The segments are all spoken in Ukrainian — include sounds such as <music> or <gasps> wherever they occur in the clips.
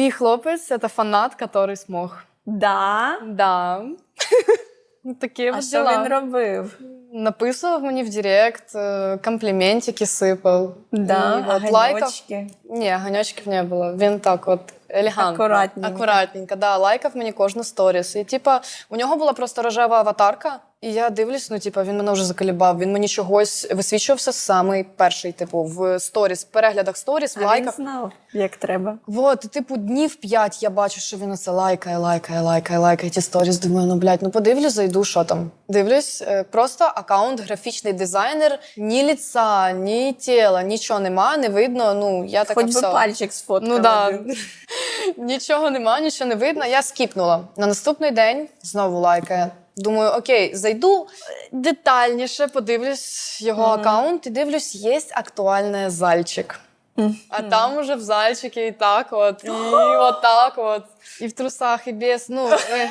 Мій хлопець це фанат, який смог. Да. Да. <laughs> Такі А що він робив? Написував мені в Директ, е, компліментики сипав. Да, І а от лайкав. Ні, ганьочків не було. Він так от елегантно. Акуратненько. Акуратненько, да, лайкав мені кожну сторіс. І типа, у нього була просто рожева аватарка, і я дивлюсь, ну типа, він мене вже заколібав. Він мені чогось висвічувався самий перший, типу, в сторіс, в переглядах сторіс, в А він знав, як треба. Вот, і, типу, днів п'ять я бачу, що він оце лайкає, лайкає, лайкає, лайкає ті сторіс. Думаю, ну блядь, ну подивлюсь, зайду, що там. Дивлюсь, е, просто аккаунт, графічний дизайнер, ні ліца, ні тіла, нічого нема, не видно. Ну, я така Хоч би пальчик сфоткала. Ну да. Нічого нема, нічого не видно. Я скіпнула. На наступний день знову лайкає. Думаю, окей, зайду детальніше, подивлюсь його аккаунт і дивлюсь, є актуальний зальчик. А там уже в зальчике і так от, і <gasps> от так от, і в трусах, і без. Ну, е,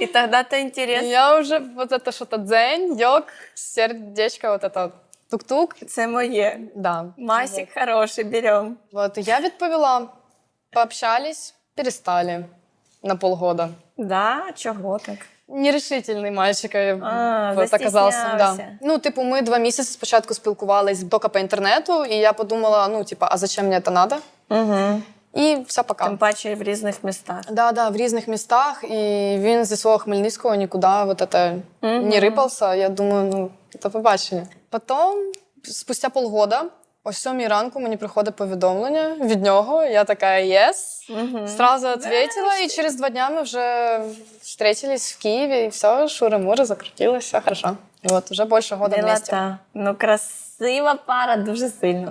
І тоді то інтересно. я вже вот это что-то дзень, йок, сердечко, вот это тук-тук. Це моє. Да. Масик хороший, беремо. Вот, я відповіла, пообщались, перестали на полгода. Да, чого так? Нерешительний мальчик е, А, вот, оказався. Да. Ну, типу, ми два місяці спочатку спілкувались тільки по інтернету, і я подумала: ну, типу, а зачем мені це треба? Угу. І все пока. Тим паче в різних містах. Да, да, в різних містах, і він зі свого Хмельницького нікуди вот это не рипався. Я думаю, ну, це побачення. Потім, спустя полгода, о сьомій ранку мені приходить повідомлення від нього. Я така єс. Сразу відповіла, і через два дня ми вже встретились в Києві, і все, шури-мури, закрутилось, все хорошо. І от вже більше года вместе. Ну, красива пара, дуже сильно.